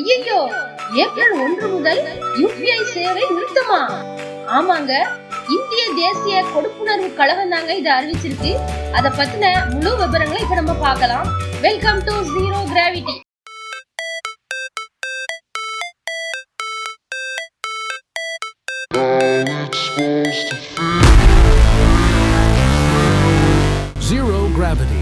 ஐயோ ஏப்ரல் ஒன்று முதல் யூபிஐ சேவை நிறுத்தமா? ஆமாங்க இந்திய தேசிய கொடுப்புணர்வு கழகம் தாங்க இதை அறிவிச்சிருக்கு. அத பத்தின முழு விவரங்களை இப்ப நம்ம பார்க்கலாம். Welcome to zero gravity Zero Gravity.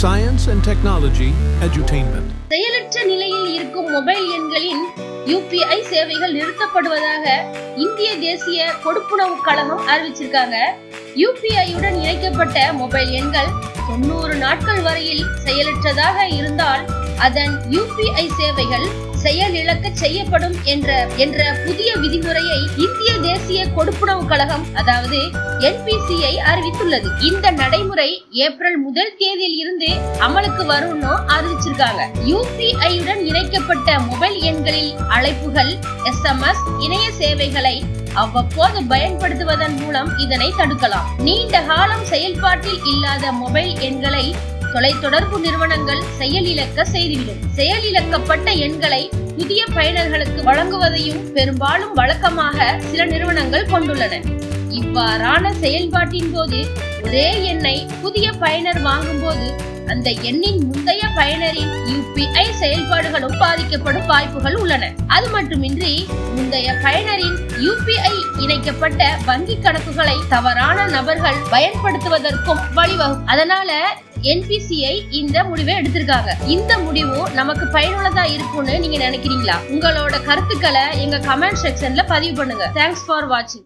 Science and technology Edutainment. செயலற்ற நிலையில் இருக்கும் மொபைல் எண்களின் யூபிஐ சேவைகள் நிறுத்தப்படுவதாக இந்திய தேசிய கொடுப்புணவு கழகம் அறிவிச்சிருக்காங்க யூபிஐ உடன் இணைக்கப்பட்ட மொபைல் எண்கள் தொண்ணூறு நாட்கள் வரையில் செயலற்றதாக இருந்தால் அதன் யூபிஐ சேவைகள் செயலிழக்க செய்யப்படும் என்ற என்ற புதிய விதிமுறையை இந்திய தேசிய கொடுப்புணவு கழகம் அதாவது என்பிசிஐ அறிவித்துள்ளது. இந்த நடைமுறை ஏப்ரல் முதல் தேதியில் இருந்து அமலுக்கு வரும்னு அறிவிச்சிருக்காங்க. யூபிஐ உடன் இணைக்கப்பட்ட மொபைல் எண்களில் அழைப்புகள் எஸ்எம்எஸ் இணைய சேவைகளை அவ்வப்போது பயன்படுத்துவதன் மூலம் இதனை தடுக்கலாம். நீண்ட காலம் செயல்பாட்டில் இல்லாத மொபைல் எண்களை தொலைத்தொடர்பு நிறுவனங்கள் செயலிழக்க செய்துவிடும். செயலிழக்கப்பட்ட எண்களை புதிய பயனர்களுக்கு வழங்குவதையும் பெரும்பாலும் வழக்கமாக சில நிறுவனங்கள் கொண்டுள்ளன. இவ்வாறான செயல்பாட்டின் போது ஒரே எண்ணை புதிய பயனர் வாங்கும்போது அந்த எண்ணின் முந்தைய பயனரின் யூபிஐ செயல்பாடுகளும் பாதிக்கப்படும் வாய்ப்புகள் உள்ளன. அது மட்டுமின்றி முந்தைய பயனரின் யூபிஐ இணைக்கப்பட்ட வங்கி கணக்குகளை தவறான நபர்கள் பயன்படுத்துவதற்கும் வழிவகும் அதனால என்பிசிஐ இந்த முடிவை எடுத்திருக்காங்க. இந்த முடிவு நமக்கு பயனுள்ளதா இருக்கும்னு நீங்க நினைக்கிறீங்களா? உங்களோட கருத்துக்களை எங்க கமெண்ட் செக்ஷன்ல பதிவு பண்ணுங்க. தேங்க்ஸ் ஃபார் வாட்சிங்